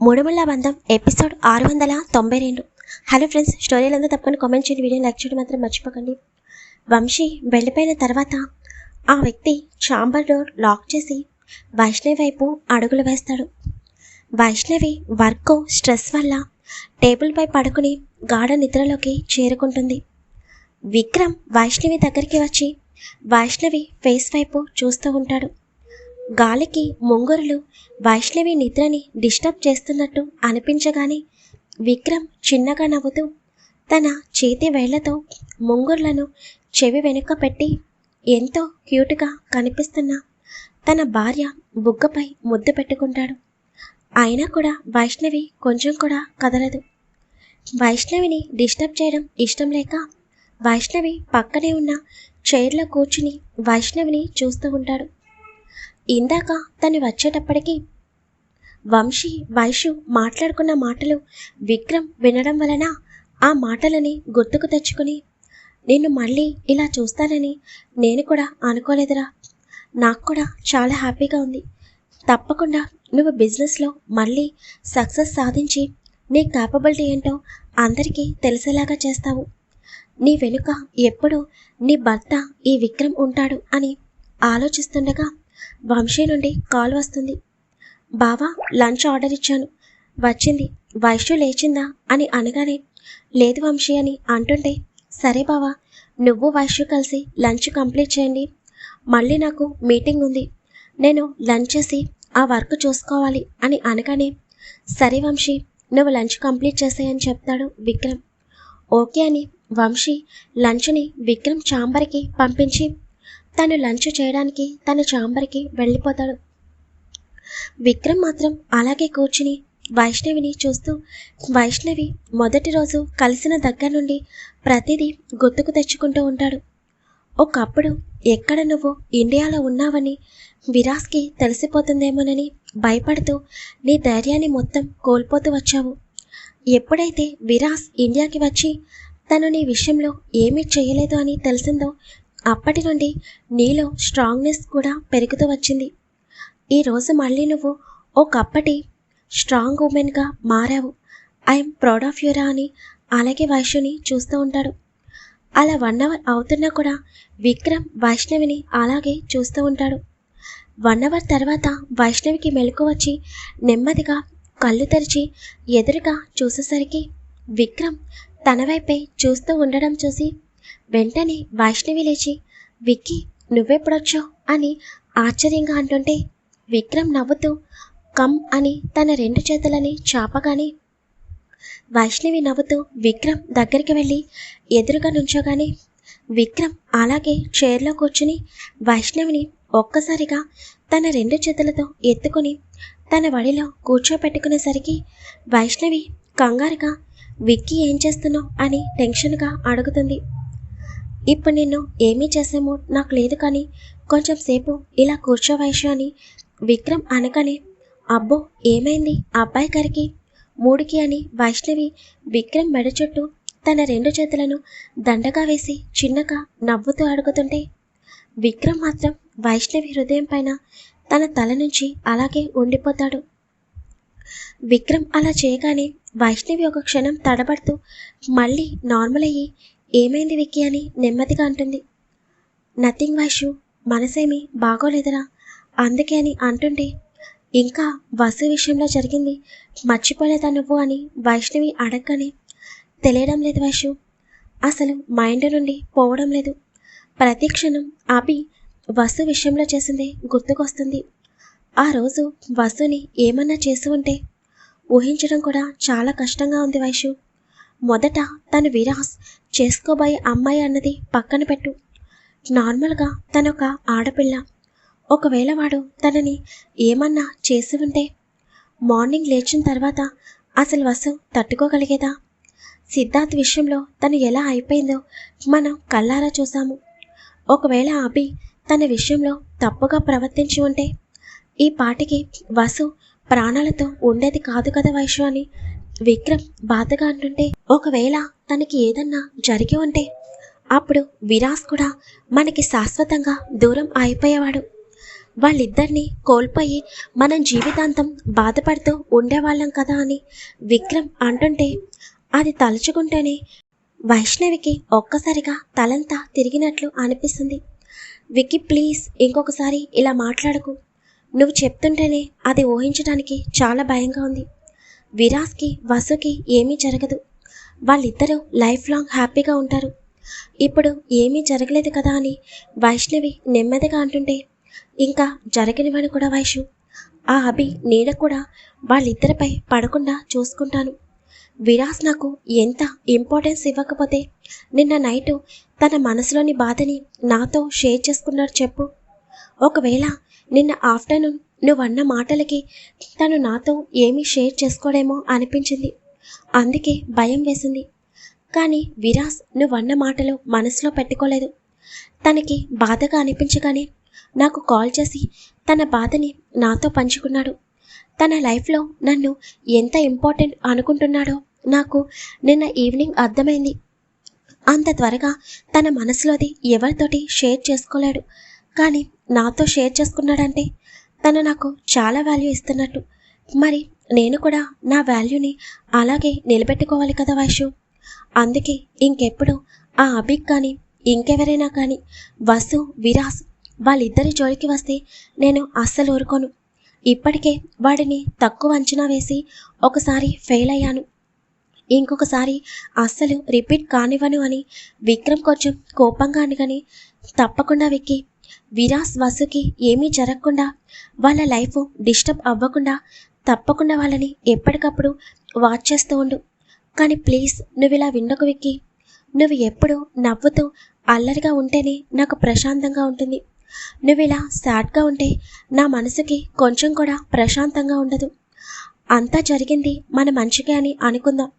మూడుముళ్ళ బంధం ఎపిసోడ్ ఆరు వందల తొంభై రెండు. హలో ఫ్రెండ్స్ స్టోరీలంతా తప్పకుండా కామెంట్ చేయండి వీడియో లైక్ చేయడం మాత్రం మర్చిపోకండి. వంశీ వెళ్ళిపోయిన తర్వాత ఆ వ్యక్తి చాంబర్ డోర్ లాక్ చేసి వైష్ణవి వైపు అడుగులు వేస్తాడు. వైష్ణవి వర్క్ స్ట్రెస్ వల్ల టేబుల్పై పడుకుని గాఢ నిద్రలోకి చేరుకుంటుంది. విక్రమ్ వైష్ణవి దగ్గరికి వచ్చి వైష్ణవి ఫేస్ వైపు చూస్తూ ఉంటాడు. గాలికి ముంగురులు వైష్ణవి నిద్రని డిస్టర్బ్ చేస్తున్నట్టు అనిపించగానే విక్రమ్ చిన్నగా నవ్వుతూ తన చేతి వేళ్ళతో ముంగురులను చెవి వెనుక పెట్టి ఎంతో క్యూట్గా కనిపిస్తున్న తన భార్య బుగ్గపై ముద్దు పెట్టుకుంటాడు. అయినా కూడా వైష్ణవి కొంచెం కూడా కదలదు. వైష్ణవిని డిస్టర్బ్ చేయడం ఇష్టం లేక వైష్ణవి పక్కనే ఉన్న చైర్లో కూర్చుని వైష్ణవిని చూస్తూ ఉంటాడు. ఇందాక తను వచ్చేటప్పటికి వంశీ వైషు మాట్లాడుకున్న మాటలు విక్రమ్ వినడం వలన ఆ మాటలని గుర్తుకు తెచ్చుకుని నిన్ను మళ్ళీ ఇలా చూస్తానని నేను కూడా అనుకోలేదురా. నాకు కూడా చాలా హ్యాపీగా ఉంది. తప్పకుండా నువ్వు బిజినెస్లో మళ్ళీ సక్సెస్ సాధించి నీ క్యాపబిలిటీ ఏంటో అందరికీ తెలిసేలాగా చేస్తావు. నీ వెనుక ఎప్పుడు నీ భర్త ఈ విక్రమ్ ఉంటాడు అని ఆలోచిస్తుండగా వంశీ నుండి కాల్ వస్తుంది. బావా లంచ్ ఆర్డర్ ఇచ్చాను. వచ్చింది. వైష్ణు లేచిందా అని అనగానే లేదు వంశీ అని అంటుంటే సరే బావా నువ్వు వైష్ణు కలిసి లంచ్ కంప్లీట్ చేయండి. మళ్ళీ నాకు మీటింగ్ ఉంది. నేను లంచ్ చేసి ఆ వర్క్ చూసుకోవాలి అని అనగానే సరే వంశీ నువ్వు లంచ్ కంప్లీట్ చేసేయని చెప్తాడు విక్రమ్. ఓకే అని వంశీ లంచ్ని విక్రమ్ చాంబర్కి పంపించి తను లంచ్ చేయడానికి తన చాంబర్కి వెళ్ళిపోతాడు. విక్రమ్ మాత్రం అలాగే కూర్చుని వైష్ణవిని చూస్తూ వైష్ణవి మొదటి రోజు కలిసిన దగ్గర నుండి ప్రతిదీ గుర్తుకు తెచ్చుకుంటూ ఉంటాడు. ఒకప్పుడు ఎక్కడ నువ్వు ఇండియాలో ఉన్నావని విరాస్కి తెలిసిపోతుందేమోనని భయపడుతూ నీ ధైర్యాన్ని మొత్తం కోల్పోతూ వచ్చావు. ఎప్పుడైతే విరాస్ ఇండియాకి వచ్చి తను నీ విషయంలో ఏమీ చేయలేదు అని తెలిసిందో అప్పటి నుండి నీలో స్ట్రాంగ్నెస్ కూడా పెరుగుతూ వచ్చింది. ఈరోజు మళ్ళీ నువ్వు ఒకప్పటి స్ట్రాంగ్ ఉమెన్గా మారావు. ఐఎమ్ ప్రౌడ్ ఆఫ్ యూరా అని అలాగే వైష్ణవిని చూస్తూ ఉంటాడు. అలా వన్ అవర్ అవుతున్నా కూడా విక్రమ్ వైష్ణవిని అలాగే చూస్తూ ఉంటాడు. వన్ అవర్ తర్వాత వైష్ణవికి మెలకు వచ్చి నెమ్మదిగా కళ్ళు తెరిచి ఎదురుగా చూసేసరికి విక్రమ్ తన వైపే చూస్తూ ఉండడం చూసి వెంటనే వైష్ణవి లేచి విక్కీ నువ్వెప్పుడొచ్చావు? అని ఆశ్చర్యంగా అంటుంటే విక్రమ్ నవ్వుతూ కమ్ అని తన రెండు చేతులని చాపగానే వైష్ణవి నవ్వుతూ విక్రమ్ దగ్గరికి వెళ్ళి ఎదురుగా నుంచోగానే విక్రమ్ అలాగే చైర్లో కూర్చుని వైష్ణవిని ఒక్కసారిగా తన రెండు చేతులతో ఎత్తుకుని తన వడిలో కూర్చోపెట్టుకునేసరికి వైష్ణవి కంగారుగా విక్కీ ఏం చేస్తున్నావు? అని టెన్షన్గా అడుగుతుంది. ఇప్పుడు నిన్ను ఏమీ చేసామో నాకు లేదు కానీ కొంచెం సేపు ఇలా కూర్చోవయసు అని విక్రమ్ అనగానే అబ్బో ఏమైంది? అబ్బాయి గారికి మూడికి అని వైష్ణవి విక్రమ్ మెడ చుట్టూ తన రెండు చేతులను దండగా వేసి చిన్నగా నవ్వుతూ అడుగుతుంటే విక్రమ్ మాత్రం వైష్ణవి హృదయం పైన తన తల నుంచి అలాగే ఉండిపోతాడు. విక్రమ్ అలా చేయగానే వైష్ణవి ఒక క్షణం తడబడుతూ మళ్ళీ నార్మల్ అయ్యి ఏమైంది విక్కీ అని నెమ్మదిగా అంటుంది. నథింగ్ వాషు మనసేమి బాగోలేదురా. అందుకే అని అంటుంటే ఇంకా వసు విషయంలో జరిగింది మర్చిపోలేదా నువ్వు అని వైష్ణవి అడగగానే తెలియడం లేదు వైషు. అసలు మైండ్ నుండి పోవడం లేదు. ప్రతి క్షణం అభి వసు విషయంలో చేసిందే గుర్తుకొస్తుంది. ఆ రోజు వసుని ఏమన్నా చేసి ఉంటే ఊహించడం కూడా చాలా కష్టంగా ఉంది వైషు. మొదట తను విరాస్ చేసుకోబోయే అమ్మాయి అన్నది పక్కన పెట్టు. నార్మల్గా తనొక ఆడపిల్ల. ఒకవేళ వాడు తనని ఏమన్నా చేసి ఉంటే మార్నింగ్ లేచిన తర్వాత అసలు వసు తట్టుకోగలిగేదా? సిద్ధార్థ్ విషయంలో తను ఎలా అయిపోయిందో మనం కళ్ళారా చూసాము ఒకవేళ అభి తన విషయంలో తప్పుగా ప్రవర్తించి ఉంటే ఈ పాటికి వసు ప్రాణాలతో ఉండేది కాదు కదా వైశ్వ అని విక్రమ్ బాధగా అంటుంటే ఒకవేళ తనకి ఏదన్నా జరిగి ఉంటే అప్పుడు విరాస్ కూడా మనకి శాశ్వతంగా దూరం అయిపోయేవాడు. వాళ్ళిద్దరిని కోల్పోయి మనం జీవితాంతం బాధపడుతూ ఉండేవాళ్ళం కదా అని విక్రమ్ అంటుంటే అది తలుచుకుంటేనే వైష్ణవికి ఒక్కసారిగా తలంతా తిరిగినట్లు అనిపిస్తుంది. వికి ప్లీజ్ ఇంకొకసారి ఇలా మాట్లాడకు. నువ్వు చెప్తుంటేనే అది ఊహించడానికి చాలా భయంగా ఉంది. విరాస్కి వసుకి ఏమీ జరగదు. వాళ్ళిద్దరూ లైఫ్ లాంగ్ హ్యాపీగా ఉంటారు. ఇప్పుడు ఏమీ జరగలేదు కదా అని వైష్ణవి నెమ్మదిగా అంటుంటే ఇంకా జరగనివని కూడా వైషు. ఆ అభి నేను కూడా వాళ్ళిద్దరిపై పడకుండా చూసుకుంటాను. విరాస్ నాకు ఎంత ఇంపార్టెన్స్ ఇవ్వకపోతే నిన్న నైటు తన మనసులోని బాధని నాతో షేర్ చేసుకున్నాడు చెప్పు. ఒకవేళ నిన్న ఆఫ్టర్నూన్ నువ్వన్న మాటలకి తను నాతో ఏమీ షేర్ చేసుకోడేమో అనిపించింది. అందుకే భయం వేసింది. కానీ విరాస్ నువ్వన్న మాటలు మనసులో పెట్టుకోలేదు. తనకి బాధగా అనిపించగానే నాకు కాల్ చేసి తన బాధని నాతో పంచుకున్నాడు. తన లైఫ్లో నన్ను ఎంత ఇంపార్టెంట్ అనుకుంటున్నాడో నాకు నిన్న ఈవినింగ్ అర్థమైంది. అంత త్వరగా తన మనసులోది ఎవరితోటి షేర్ చేసుకోలేడు. కానీ నాతో షేర్ చేసుకున్నాడంటే తను నాకు చాలా వాల్యూ ఇస్తున్నట్టు. మరి నేను కూడా నా వాల్యూని అలాగే నిలబెట్టుకోవాలి కదా వైషు? అందుకే ఇంకెప్పుడు ఆ అభిక్ కానీ ఇంకెవరైనా కానీ వసు విరాస్ వాళ్ళిద్దరి జోలికి వస్తే నేను అస్సలు ఊరుకోను. ఇప్పటికే వాడిని తక్కువ అంచనా వేసి ఒకసారి ఫెయిల్ అయ్యాను. ఇంకొకసారి అస్సలు రిపీట్ కానివ్వను అని విక్రమ్ కొంచెం కోపంగా అనగాని తప్పకుండా విక్కి విరాస్ వసుకి ఏమీ జరగకుండా వాళ్ళ లైఫ్ డిస్టర్బ్ అవ్వకుండా తప్పకుండా వాళ్ళని ఎప్పటికప్పుడు వాచ్ చేస్తూ ఉండు. కానీ ప్లీజ్ నువ్వు ఇలా విండకు విక్కి. నువ్వు ఎప్పుడు నవ్వుతూ అల్లరిగా ఉంటేనే నాకు ప్రశాంతంగా ఉంటుంది. నువ్వు ఇలా సాడ్గా ఉంటే నా మనసుకి కొంచెం కూడా ప్రశాంతంగా ఉండదు. అంతా జరిగింది మన మంచిగా అని అనుకుందాం.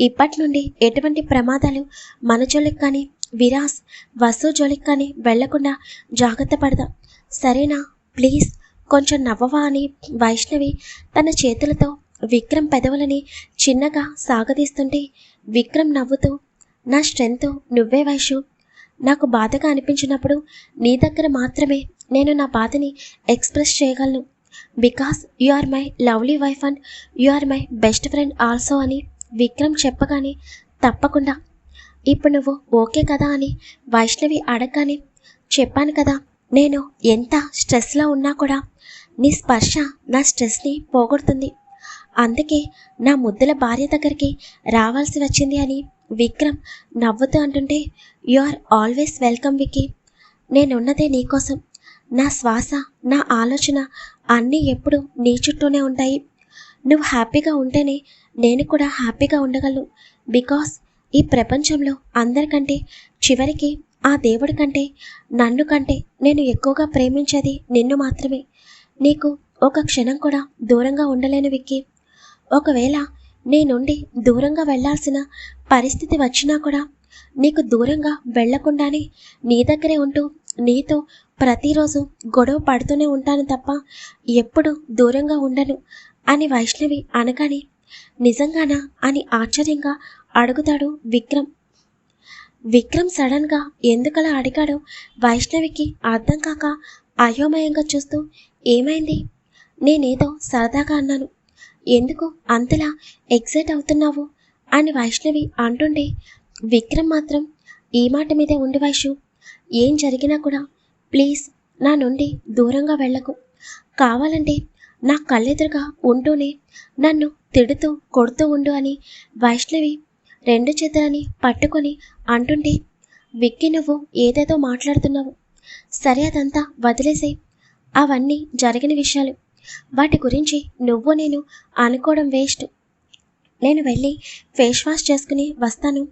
ఇప్పటి నుండి ఎటువంటి ప్రమాదాలు మన జోలికి కానీ విరాస్ వసు జోలికి కానీ వెళ్ళకుండా జాగ్రత్త పడదాం? సరేనా ప్లీజ్. కొంచెం నవ్వవా అని వైష్ణవి తన చేతులతో విక్రమ్ పెదవులని చిన్నగా సాగదీస్తుంటే విక్రమ్ నవ్వుతూ నా స్ట్రెంగ్త్ నువ్వే వైషు. నాకు బాధగా అనిపించినప్పుడు నీ దగ్గర మాత్రమే నేను నా బాధని ఎక్స్ప్రెస్ చేయగలను. Because you are my lovely wife and you are my best friend also అని విక్రమ్ చెప్పగానే తప్పకుండా ఇప్పుడు నువ్వు ఓకే కదా అని వైష్ణవి అడగగానే చెప్పాను కదా నేను ఎంత స్ట్రెస్లో ఉన్నా కూడా నీ స్పర్శ నా స్ట్రెస్ని పోగొడుతుంది. అందుకే నా ముద్దుల భార్య దగ్గరికి రావాల్సి వచ్చింది అని విక్రమ్ నవ్వుతూ అంటుంటే you are always welcome Vicky నేనున్నదే నీకోసం నా శ్వాస నా ఆలోచన అన్నీ ఎప్పుడు నీ చుట్టూనే ఉంటాయి. నువ్వు హ్యాపీగా ఉంటేనే నేను కూడా హ్యాపీగా ఉండగలను. బికాస్ ఈ ప్రపంచంలో అందరికంటే చివరికి ఆ దేవుడి కంటే నన్ను కంటే నేను ఎక్కువగా ప్రేమించేది నిన్ను మాత్రమే. నీకు ఒక క్షణం కూడా దూరంగా ఉండలేను విక్కి. ఒకవేళ నీ నుండి దూరంగా వెళ్ళాల్సిన పరిస్థితి వచ్చినా కూడా నీకు దూరంగా వెళ్ళకుండానే నీ దగ్గరే ఉంటూ నీతో ప్రతిరోజు గొడవ పడుతూనే ఉంటాను తప్ప ఎప్పుడు దూరంగా ఉండను అని వైష్ణవి అనగానే నిజంగానా అని ఆశ్చర్యంగా అడుగుతాడు విక్రమ్. విక్రమ్ సడన్గా ఎందుకలా అడిగాడో వైష్ణవికి అర్థం కాక అయోమయంగా చూస్తూ ఏమైంది? నేనేదో సరదాగా అన్నాను. ఎందుకు అంతలా ఎక్సైట్ అవుతున్నావు? అని వైష్ణవి అంటుండే విక్రమ్ మాత్రం ఈ మాట మీదే ఉండి వైషు. ఏం జరిగినా కూడా ప్లీజ్ నా నుండి దూరంగా వెళ్ళకు. కావాలంటే నా కళ్ళెదురుగా ఉంటూనే నన్ను తిడుతూ కొడుతూ ఉండు అని వైష్ణవి రెండు చేతులని పట్టుకొని అంటుంటే విక్కి నువ్వు ఏదేదో మాట్లాడుతున్నావు. సరే అదంతా వదిలేసే అవన్నీ జరిగిన విషయాలు. వాటి గురించి నువ్వు నేను అనుకోవడం వేస్ట్. నేను వెళ్ళి ఫేస్ వాష్ చేసుకుని వస్తాను.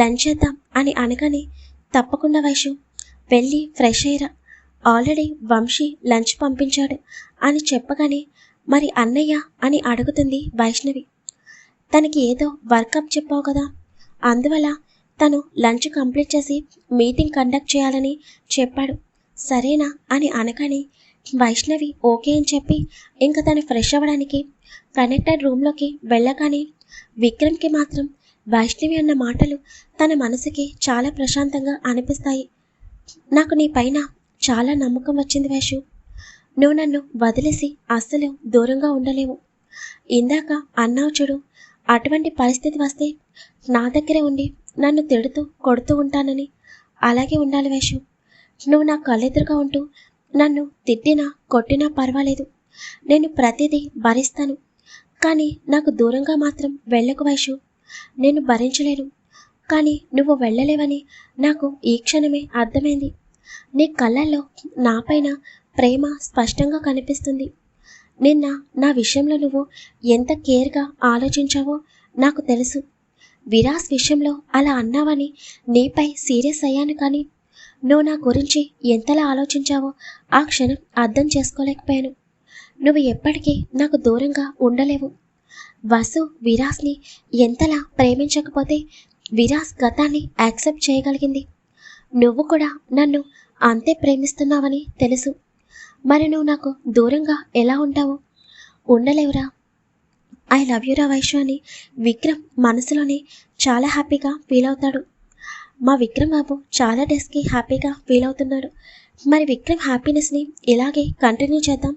లంచ్ చేద్దాం అని అనగానే తప్పకుండా వైషు వెళ్ళి ఫ్రెష్ అయ్యరా. ఆల్రెడీ వంశీ లంచ్ పంపించాడు అని చెప్పగానే మరి అన్నయ్య అని అడుగుతుంది వైష్ణవి. తనకి ఏదో వర్కప్ చెప్పావు కదా. అందువల్ల తను లంచ్ కంప్లీట్ చేసి మీటింగ్ కండక్ట్ చేయాలని చెప్పాడు. సరేనా అని అనగానే వైష్ణవి ఓకే అని చెప్పి ఇంకా తను ఫ్రెష్ అవ్వడానికి కనెక్టెడ్ రూమ్లోకి వెళ్ళగానే విక్రమ్కి మాత్రం వైష్ణవి అన్న మాటలు తన మనసుకి చాలా ప్రశాంతంగా అనిపిస్తాయి. నాకు నీ పైన చాలా నమ్మకం వచ్చింది వేషు. నువ్వు నన్ను వదిలేసి అస్సలు దూరంగా ఉండలేవు. ఇందాక అన్నావు చూడు అటువంటి పరిస్థితి వస్తే నా దగ్గరే ఉండి నన్ను తిడుతూ కొడుతూ ఉంటానని అలాగే ఉండాలి వైషు. నువ్వు నా కళ్ళెదురుగా ఉంటూ నన్ను తిట్టినా కొట్టినా పర్వాలేదు. నేను ప్రతిదీ భరిస్తాను. కానీ నాకు దూరంగా మాత్రం వెళ్ళకు వైషు. నేను భరించలేను. కానీ నువ్వు వెళ్ళలేవని నాకు ఈ క్షణమే అర్థమైంది. నీ కళ్ళల్లో నాపైన ప్రేమ స్పష్టంగా కనిపిస్తుంది. నిన్న నా విషయంలో నువ్వు ఎంత కేర్గా ఆలోచించావో నాకు తెలుసు. విరాస్ విషయంలో అలా అన్నావని నీపై సీరియస్ అయ్యాను కానీ నువ్వు నా గురించి ఎంతలా ఆలోచించావో ఆ క్షణం అర్థం చేసుకోలేకపోయాను. నువ్వు ఎప్పటికీ నాకు దూరంగా ఉండలేవు. వసు విరాస్ని ఎంతలా ప్రేమించకపోతే విరాస్ గతాన్ని యాక్సెప్ట్ చేయగలిగింది. నువ్వు కూడా నన్ను అంతే ప్రేమిస్తున్నావని తెలుసు. మరి నువ్వు నాకు దూరంగా ఎలా ఉంటావు? ఉండలేవురా. ఐ లవ్ యూరా వైశ్వ అని విక్రమ్ మనసులోనే చాలా హ్యాపీగా ఫీల్ అవుతాడు. మా విక్రమ్ బాబు చాలా డేస్కి హ్యాపీగా ఫీల్ అవుతున్నాడు. మరి విక్రమ్ హ్యాపీనెస్ని ఇలాగే కంటిన్యూ చేద్దాం?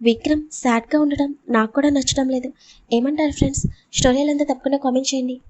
విక్రమ్ సాడ్గా ఉండడం నాకు కూడా నచ్చడం లేదు. ఏమంటారు ఫ్రెండ్స్ స్టోరీలంతా తప్పకుండా కామెంట్ చేయండి.